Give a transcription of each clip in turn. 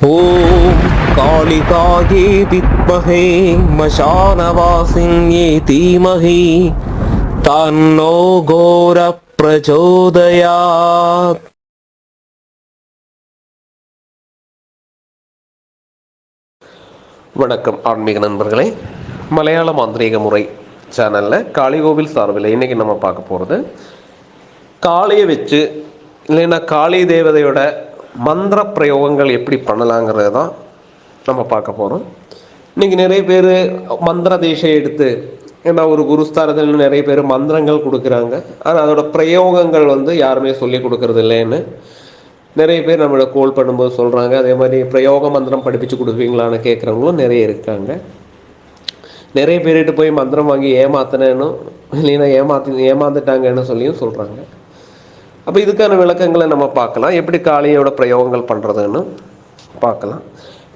ॐ कालिकायै विद्महे मशानवासिन्ये धीमहि तन्नो घोरप्रचोदयात् வணக்கம் ஆன்மீக நண்பர்களே மலையாள மாந்திரீக முறை சேனலில் காளிகோவில் சார்பில் இன்றைக்கி நம்ம பார்க்க போகிறது காளியை வச்சு இல்லைன்னா காளி தேவதையோட மந்திர பிரயோகங்கள் எப்படி பண்ணலாங்கிறது தான் நம்ம பார்க்க போகிறோம் இன்றைக்கி நிறைய பேர் மந்திர தீட்சை எடுத்து ஏன்னா ஒரு குருஸ்தானத்தில் நிறைய பேர் மந்திரங்கள் கொடுக்குறாங்க. ஆனால் அதோட பிரயோகங்கள் வந்து யாருமே சொல்லி கொடுக்கறது இல்லைன்னு நிறைய பேர் நம்மளை கோல் பண்ணும்போது சொல்கிறாங்க அதே மாதிரி பிரயோக மந்திரம் படிப்பிச்சு கொடுப்பீங்களான்னு கேட்குறவங்களும் நிறைய இருக்காங்க. நிறைய பேர்கிட்ட போய் மந்திரம் வாங்கி ஏமாத்தினேன்னு இல்லைன்னா ஏமாத்தி ஏமாந்துட்டாங்கன்னு சொல்லியும் சொல்கிறாங்க அப்போ இதுக்கான விளக்கங்களை நம்ம பார்க்கலாம். எப்படி காளியோட பிரயோகங்கள் பண்ணுறதுன்னு பார்க்கலாம்.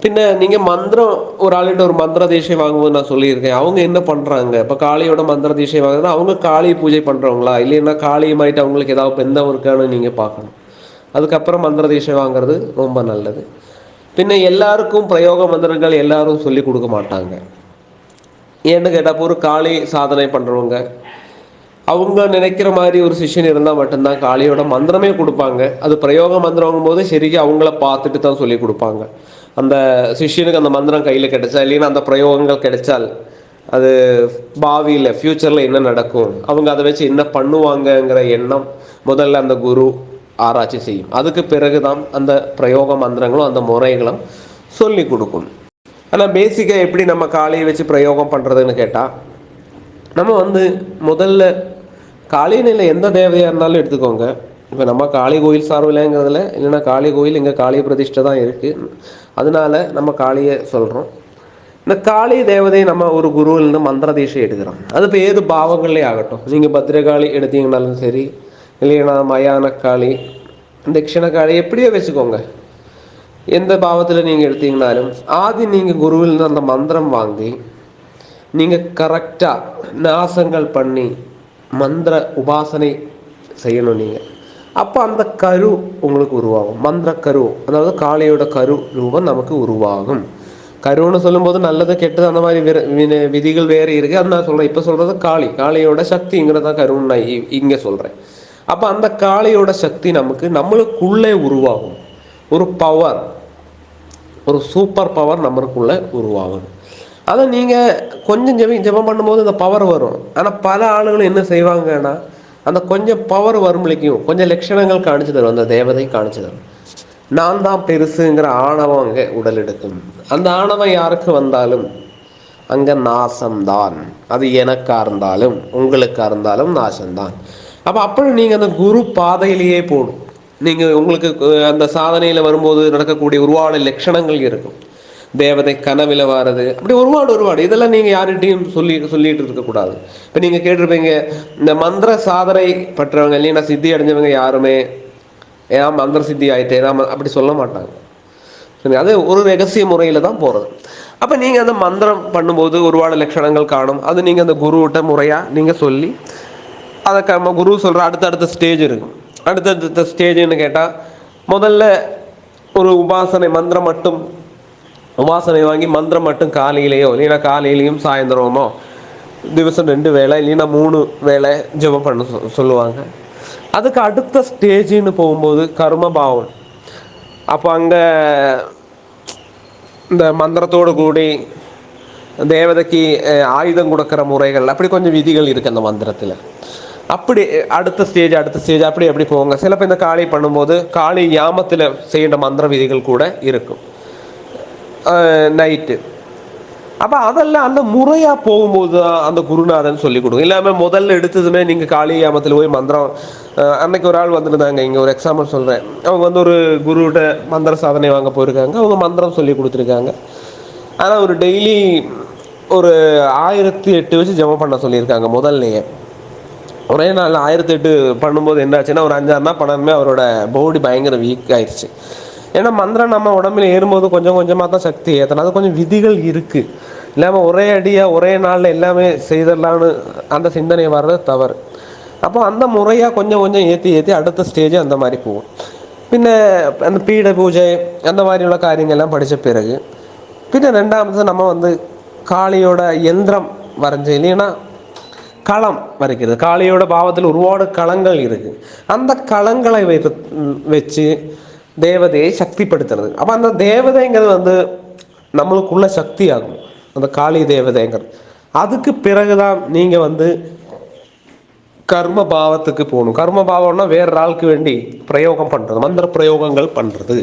பின்ன நீங்கள் மந்திரம் ஒரு ஆளுகிட்ட ஒரு மந்திர தீட்சை வாங்கும்போது நான் சொல்லியிருக்கேன். அவங்க என்ன பண்ணுறாங்க இப்போ காளியோட மந்திர தீட்சை வாங்குறதுனா அவங்க காளி பூஜை பண்ணுறவங்களா இல்லைன்னா காளியமாயிட்டு அவங்களுக்கு ஏதாவது பெந்தம் இருக்கான்னு நீங்கள் பார்க்கணும். அதுக்கப்புறம் மந்திர தீட்சை வாங்குறது ரொம்ப நல்லது. பின்ன எல்லாருக்கும் பிரயோக மந்திரங்கள் எல்லாரும் சொல்லி கொடுக்க மாட்டாங்க. ஏன்னு கேட்டால் ஒரு காளி சாதனை பண்ணுறவங்க அவங்க நினைக்கிற மாதிரி ஒரு சிஷ்யன் இருந்தால் மட்டும்தான் காளியோட மந்திரமே கொடுப்பாங்க. அது பிரயோக மந்திரங்கும் போது சரிக்கு அவங்கள பார்த்துட்டு தான் சொல்லி கொடுப்பாங்க. அந்த சிஷ்யனுக்கு அந்த மந்திரம் கையில் கிடைச்சா இல்லைன்னா அந்த பிரயோகங்கள் கிடைச்சால் அது பாவியில் ஃப்யூச்சரில் என்ன நடக்கும்? அவங்க அதை வச்சு என்ன பண்ணுவாங்கங்கிற எண்ணம் முதல்ல அந்த குரு ஆராய்ச்சி செய்யும். அதுக்கு பிறகு தான் அந்த பிரயோக மந்திரங்களும் அந்த முறைகளும் சொல்லி கொடுக்கும். ஆனால் பேசிக்காக எப்படி நம்ம காளியை வச்சு பிரயோகம் பண்ணுறதுன்னு கேட்டால் நம்ம வந்து முதல்ல காளிநிலை எந்த தேவதையாக இருந்தாலும் எடுத்துக்கோங்க. இப்போ நம்ம காளி கோயில் சார்பில்ங்கிறதுல இல்லைன்னா காளி கோயில் இங்கே காளி பிரதிஷ்டை தான் இருக்குது அதனால நம்ம காளியை சொல்கிறோம் இந்த காளி தேவதை நம்ம ஒரு குருவிலிருந்து மந்திர தீஷை எடுக்கிறோம். அது இப்போ ஏது பாவங்களே ஆகட்டும். நீங்கள் பத்திரகாளி எடுத்தீங்கனாலும் சரி இல்லைன்னா மயான காளி தட்சிண காளி எப்படியோ வச்சுக்கோங்க. எந்த பாவத்தில் நீங்கள் எடுத்தீங்கனாலும் ஆதி நீங்கள் குருவிலிருந்து அந்த மந்திரம் வாங்கி நீங்கள் கரெக்டாக நாசங்கள் பண்ணி மந்திர உபாசனை செய்யணும் நீங்கள் அப்போ அந்த கரு உங்களுக்கு உருவாகும். மந்திர கரு அதாவது காளியோட கரு ரூபம் நமக்கு உருவாகும். கருன்னு சொல்லும்போது நல்லது கெட்டது அந்த மாதிரி வி- விதிகள் வேறு இருக்குது அது நான் சொல்கிறேன் இப்போ சொல்கிறது காளி. காளியோட சக்திங்கிறத கருன்னு நான் இங்கே சொல்கிறேன் அப்போ அந்த காளியோட சக்தி நமக்கு நம்மளுக்குள்ளே உருவாகும். ஒரு பவர் ஒரு சூப்பர் பவர் நம்மளுக்குள்ளே உருவாகும். அதை நீங்கள் கொஞ்சம் ஜெபம் ஜெபம் பண்ணும்போது அந்த பவர் வரும். ஆனால் பல ஆளுகளும் என்ன செய்வாங்கன்னா அந்த கொஞ்சம் பவர் வரும்பளிக்கும் கொஞ்சம் லட்சணங்கள் காணிச்சு தரும் அந்த தேவதை காணிச்சு தரும். நான் தான் பெருசுங்கிற ஆணவம் அங்கே உடல் எடுக்கும். அந்த ஆணவம் யாருக்கு வந்தாலும் அங்கே நாசம்தான். அது எனக்கா இருந்தாலும் உங்களுக்கா இருந்தாலும் நாசம்தான். அப்போ அப்படி நீங்கள் அந்த குரு பாதையிலேயே போடும் நீங்கள் உங்களுக்கு அந்த சாதனையில் வரும்போது நடக்கக்கூடிய உருவாட லட்சணங்கள் இருக்கும். தேவதை கனவில் வாரது. அப்படி ஒருபாடு ஒருபாடு இதெல்லாம் நீங்கள் யார்கிட்டையும் சொல்லி சொல்லிட்டு இருக்கக்கூடாது. இப்போ நீங்கள் கேட்டிருப்பீங்க இந்த மந்திர சாதனை பற்றவங்க இல்லைன்னா சித்தி அடைஞ்சவங்க யாருமே? ஏன்னா மந்திர சித்தி ஆயிட்டே ஏன்னா அப்படி சொல்ல மாட்டாங்க. சரி அது ஒரு ரகசிய முறையில் தான் போகிறது அப்போ நீங்கள் அந்த மந்திரம் பண்ணும்போது ஒருபாடு லட்சணங்கள் காணும். அது நீங்கள் அந்த குருவிட்ட முறையாக நீங்கள் சொல்லி அதை நம்ம குரு சொல்கிற அடுத்தடுத்த ஸ்டேஜ் இருக்கும் அடுத்தடுத்த ஸ்டேஜ்னு கேட்டால் முதல்ல ஒரு உபாசனை மந்திரம் மட்டும் உபாசனை வாங்கி மந்திரம் மட்டும் காலையிலேயோ இல்லைன்னா காலையிலையும் சாயந்தரமோ திவசம் ரெண்டு வேளை இல்லைன்னா மூணு வேளை ஜெபம் பண்ண சொ- சொல்லுவாங்க. அதுக்கு அடுத்த ஸ்டேஜின்னு போகும்போது கர்மபாவம் அப்போ அங்கே இந்த மந்திரத்தோடு கூடி தேவதைக்கு ஆயுதம் கொடுக்குற முறைகள் அப்படி கொஞ்சம் விதிகள் இருக்குது அந்த மந்திரத்தில். அப்படி அடுத்த ஸ்டேஜ் அடுத்த ஸ்டேஜ் அப்படி அப்படி போவாங்க சிலப்போ இந்த காளி பண்ணும்போது காளி யாமத்தில் செய்கின்ற மந்திர விதிகள் கூட இருக்கும். நைட்டு அப்போ அதெல்லாம் அந்த முறையாக போகும்போது தான் அந்த குருநாதன் சொல்லி கொடுக்கும். இல்லாமல் முதல்ல எடுத்ததுமே நீங்கள் காளி யாமத்தில் போய் மந்திரம் அன்னைக்கு ஒரு ஆள் வந்துருந்தாங்க. இங்கே ஒரு எக்ஸாம்பிள் சொல்கிறேன் அவங்க வந்து ஒரு குருகிட்ட மந்திர சாதனை வாங்க போயிருக்காங்க. அவங்க மந்திரம் சொல்லி கொடுத்துருக்காங்க. ஆனால் ஒரு டெய்லி ஒரு ஆயிரத்தி எட்டு வச்சு ஜெபம் பண்ண சொல்லியிருக்காங்க முதல்லையே. ஒரே நாள் ஆயிரத்தி எட்டு பண்ணும்போது என்னாச்சுன்னா ஒரு அஞ்சாறு நாள் பண்ணணுமே அவரோட பாடி பயங்கர வீக் ஆயிடுச்சு. ஏன்னா மந்திரம் நம்ம உடம்புல ஏறும்போது கொஞ்சம் கொஞ்சமாக தான் சக்தி ஏற்றணும் அது கொஞ்சம் விதிகள் இருக்குது இல்லாமல் ஒரே அடியாக ஒரே நாளில் எல்லாமே செய்திடலான்னு அந்த சிந்தனை வர்றது தவறு. அப்போ அந்த முறையாக கொஞ்சம் கொஞ்சம் ஏற்றி ஏற்றி அடுத்த ஸ்டேஜ் அந்த மாதிரி போகும். പിന്നെ പീഠ പൂജ അന്ന മാതിരിയുള്ള കാര്യങ്ങളെല്ലാം படித்த பிறகு பின்ன രണ്ടാമത് நம்ம வந்து காளியோட எந்திரம் வரைஞ்சு இல்லைன்னா களம் வரைக்கிறது. காளியோட பாவத்தில் ஒருபாடு களங்கள் இருக்குது அந்த களங்களை வைத்து வச்சு தேவதையை சக்திப்படுத்துறது. அப்போ அந்த தேவதைங்கிறது வந்து நம்மளுக்குள்ள சக்தி ஆகும் அந்த காளி தேவதைங்கிறது. அதுக்கு பிறகுதான் நீங்கள் வந்து கர்ம பாவத்துக்கு போகணும். கர்ம பாவம்னா வேற ஆளுக்கு வேண்டி பிரயோகம் பண்ணுறது மந்திர பிரயோகங்கள் பண்ணுறது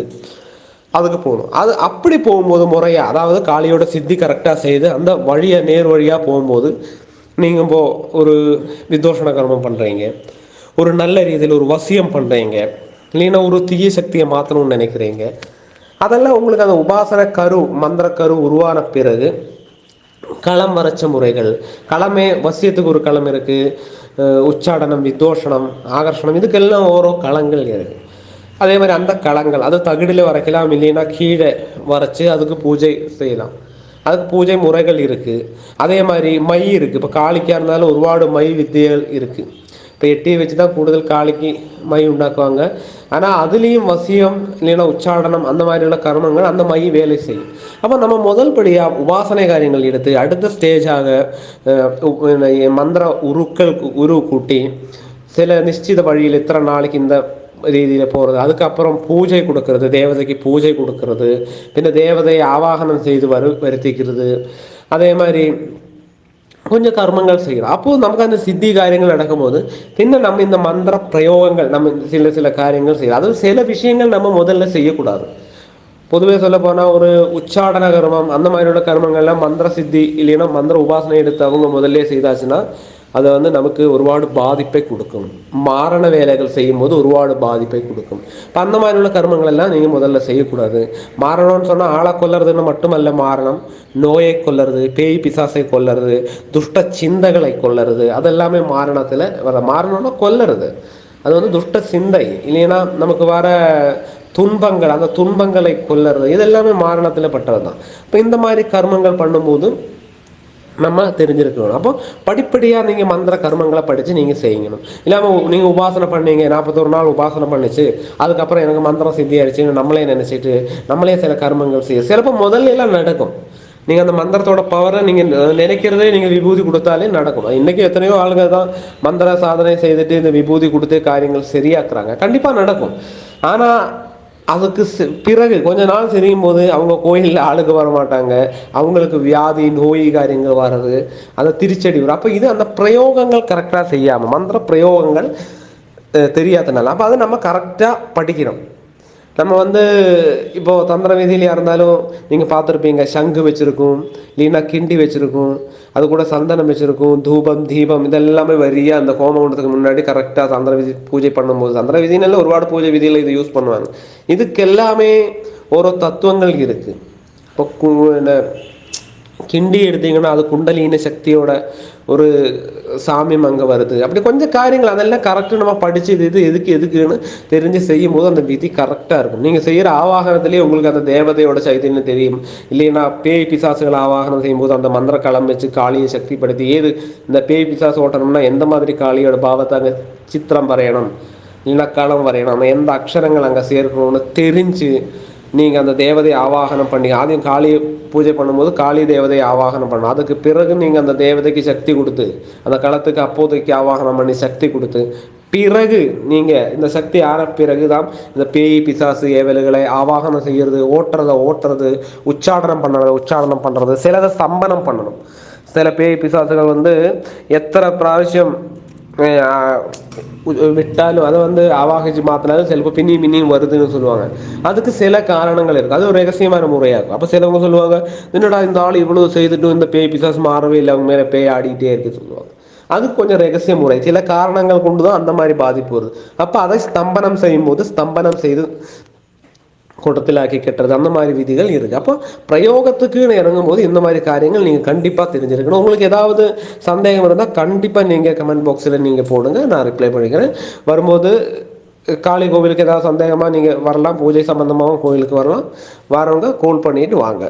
அதுக்கு போகணும். அது அப்படி போகும்போது முறையாக அதாவது காளியோட சித்தி கரெக்டாக செய்து அந்த வழியை நேர் வழியாக போகும்போது நீங்கள் இப்போ ஒரு விதோஷண கர்மம் பண்ணுறீங்க ஒரு நல்ல ரீதியில் ஒரு வசியம் பண்ணுறீங்க இல்லைன்னா ஒரு தீய சக்தியை மாற்றணும்னு நினைக்கிறீங்க. அதெல்லாம் உங்களுக்கு அந்த உபாசன கரு மந்திர கரு உருவான பிறகு களம் வரைச்ச முறைகள். களமே வசியத்துக்கு ஒரு களம் இருக்கு. உச்சாடனம் வித்தோஷணம் ஆகர்ஷணம் இதுக்கெல்லாம் ஓரோ களங்கள் இருக்கு. அதே மாதிரி அந்த களங்கள். அது தகுடில் வரைக்கலாம் இல்லைன்னா கீழே வரைச்சு அதுக்கு பூஜை செய்யலாம். அதுக்கு பூஜை முறைகள் இருக்கு. அதே மாதிரி மை இருக்கு. இப்போ காளிக்கா இருந்தாலும் ஒருபாடு மை வித்தியல் இருக்கு. இப்போ எட்டியை வச்சு தான் கூடுதல் காளிக்கு மை உண்டாக்குவாங்க. ஆனால் அதுலேயும் வசியம் இல்லைன்னா உச்சாடனம் அந்த மாதிரியான கர்மங்கள் அந்த மை வேலை செய்யும். அப்போ நம்ம முதல் படியாக உபாசனை காரியங்கள் எடுத்து அடுத்த ஸ்டேஜாக மந்திர உருக்கள் உரு கூட்டி சில நிச்சித வழியில் இத்தனை நாளைக்கு இந்த രീതിയിൽ പോകുന്നത് അതുക്കപ്പുറം പൂജ കൊടുക്കരുത് ദേവതയ്ക്ക് പൂജ കൊടുക്കരുത് പിന്നെ ദേവതയെ ആവാഹനം ചെയ്ത് വരു വരുത്തിക്കരുത് അതേമാതിരി கொஞ்சம் கர்மங்கள் ചെയ്യണം അപ്പോൾ നമുക്ക് അന്ന് സിദ്ധി കാര്യങ്ങൾ നടക്കുമ്പോൾ പിന്നെ നമ്മൾ ഇന്ന് മന്ത്ര പ്രയോഗങ്ങൾ നമ്മൾ ചില ചില കാര്യങ്ങൾ ചെയ്യണം അത് ചില விஷயங்கள் நம்ம முதல்ல செய்யக்கூடாது. பொதுவே சொல்ல போனால் ஒரு உச்சாடன கர்மம் அந்த மாதிரியோட கர்மங்கள்லாம் மந்திர சித்தி இல்லைன்னா மந்திர உபாசனை எடுத்து அவங்க முதல்ல செய்தாச்சுன்னா அது வந்து நமக்கு ஒருபாடு பாதிப்பை கொடுக்கும் மாரண வேலைகள் செய்யும்போது ஒருபாடு பாதிப்பை கொடுக்கும் இப்போ அந்த மாதிரியான கர்மங்களெல்லாம் நீங்கள் முதல்ல செய்யக்கூடாது மாறணும்னு சொன்னால் ஆளை கொல்லறதுன்னு மட்டுமல்ல மாறணும் நோயை கொல்லறது பேய் பிசாசை கொல்லறது துஷ்ட சிந்தைகளை கொல்லறது அதெல்லாமே மாரணத்தில் வர மாரணம்னா கொல்லறது அது வந்து துஷ்ட சிந்தை இல்லைன்னா நமக்கு வர துன்பங்கள் அந்த துன்பங்களை கொல்லறது இதெல்லாமே மாரணத்தில் பட்டது தான் இப்போ இந்த மாதிரி கர்மங்கள் பண்ணும்போது நம்ம தெரிஞ்சிருக்கணும். அப்போ படிப்படியாக நீங்கள் மந்திர கர்மங்களை படித்து நீங்கள் செய்யணும். இல்லாமல் நீங்கள் உபாசனை பண்ணீங்க நாற்பத்தொரு நாள் உபாசனை பண்ணிச்சு அதுக்கப்புறம் எனக்கு மந்திரம் சித்தி ஆயிடுச்சுன்னு நம்மளே நினச்சிட்டு நம்மளே சில கர்மங்கள் செய்ய சிலப்போ முதல்ல எல்லாம் நடக்கும். நீங்கள் அந்த மந்திரத்தோட பவரை நீங்கள் நினைக்கிறதே நீங்கள் விபூதி கொடுத்தாலே நடக்கும். இன்றைக்கி எத்தனையோ ஆளுங்க தான் மந்திர சாதனை செய்துட்டு இந்த விபூதி கொடுத்து காரியங்கள் சரியாக்குறாங்க. கண்டிப்பாக நடக்கும். ஆனால் அதுக்கு பிறகு கொஞ்ச நாள் செய்யும் போது அவங்க கோயிலில் ஆளுக்கு வர மாட்டாங்க. அவங்களுக்கு வியாதி நோய் காரியங்கள் வர்றது அதை திருச்செடி வரும். அப்போ இது அந்த பிரயோகங்கள் கரெக்டாக செய்யாமல் மந்திர பிரயோகங்கள் தெரியாதனால. அப்போ அதை நம்ம கரெக்டாக படிக்கணும் நம்ம வந்து இப்போது தந்திர வீதியிலையாக இருந்தாலும் நீங்கள் பார்த்துருப்பீங்க சங்கு வச்சுருக்கும் இல்லைன்னா கிண்டி வச்சுருக்கும் அது கூட சந்தனம் வச்சுருக்கும் தூபம் தீபம் இதெல்லாமே வரியா அந்த ஹோமகுண்டத்துக்கு முன்னாடி கரெக்டாக தந்திர விதி பூஜை பண்ணும்போது. தந்திர விதினால ஒருபாடு பூஜை விதியில் இது யூஸ் பண்ணுவாங்க. இதுக்கு எல்லாமே ஒரு தத்துவங்கள் இருக்குது இப்போ கிண்டி எடுத்தீங்கன்னா அது குண்டலின சக்தியோட ஒரு சாமியம் அங்கே வருது. அப்படி கொஞ்சம் காரியங்கள் அதெல்லாம் கரெக்டாக நம்ம படித்து இது இது எதுக்கு எதுக்குன்னு தெரிஞ்சு செய்யும் போது அந்த விதி கரெக்டாக இருக்கும். நீங்கள் செய்கிற ஆவாகனத்திலேயே உங்களுக்கு அந்த தேவதையோட சைதன்யம் தெரியும். இல்லைன்னா பேய் பிசாசுகள் ஆவாகனம் செய்யும்போது அந்த மந்திர களம் வச்சு காளியை சக்திப்படுத்தி ஏது இந்த பேய் பிசாசு ஓட்டணும்னா எந்த மாதிரி காளியோட பாவத்தை அங்கே சித்திரம் வரையணும்? இல்லைன்னா களம் வரையணும்? அந்த எந்த அக்ஷரங்கள் அங்கே சேர்க்கணும்னு தெரிஞ்சு நீங்கள் அந்த தேவதையை ஆவாகனம் பண்ணி ஆதியம் காளியை பூஜை பண்ணும்போது காளி தேவதையை ஆவாகனம் பண்ணணும். அதுக்கு பிறகு நீங்கள் அந்த தேவதைக்கு சக்தி கொடுத்து அந்த களத்துக்கு அப்போதைக்கு ஆவாகனம் பண்ணி சக்தி கொடுத்து பிறகு நீங்கள் இந்த சக்தி ஆற பிறகு தான் இந்த பேய் பிசாசு ஏவல்களை ஆவாகனம் செய்கிறது ஓட்டுறதை ஓட்டுறது உச்சாடனம் பண்ணுறதை உச்சாடனம் பண்ணுறது சிலதை ஸ்தம்பனம் பண்ணணும். சில பேய் பிசாசுகள் வந்து எத்தனை பிராவசியம் விட்டாலும் அதை வந்து ஆவாகிச்சு மாத்தினாலும் சிலப்போ பின்னியும் பின்னியும் வருதுன்னு சொல்லுவாங்க. அதுக்கு சில காரணங்கள் இருக்கு. அது ஒரு ரகசியமான முறையா இருக்கும். அப்போ சிலவங்க சொல்லுவாங்க என்னடா இந்த ஆள் இவ்வளவு செய்துட்டும் இந்த பேய் பிசாசு மாறவே இல்லை அவங்க மேல பேய் ஆடிக்கிட்டே இருக்கு சொல்லுவாங்க. அது கொஞ்சம் ரகசிய முறை. சில காரணங்கள் கொண்டு தான் அந்த மாதிரி பாதிப்பு வருது. அப்போ அதை ஸ்தம்பனம் செய்யும் போது ஸ்தம்பனம் செய்து கூட்டத்திலாக்கி கட்டுறது அந்த மாதிரி விதிகள் இருக்கு. அப்போ பிரயோகத்துக்குன்னு இறங்கும் போது இந்த மாதிரி காரியங்கள் நீங்கள் கண்டிப்பாக தெரிஞ்சிருக்கணும். உங்களுக்கு ஏதாவது சந்தேகம் இருந்தால் கண்டிப்பாக நீங்கள் கமெண்ட் பாக்ஸில் நீங்கள் போடுங்க. நான் ரிப்ளை பண்ணிக்கிறேன். வரும்போது காளி கோவிலுக்கு ஏதாவது சந்தேகமாக நீங்கள் வரலாம். பூஜை சம்பந்தமாகவும் கோவிலுக்கு வரலாம். வரவங்க கோல் பண்ணிட்டு வாங்க.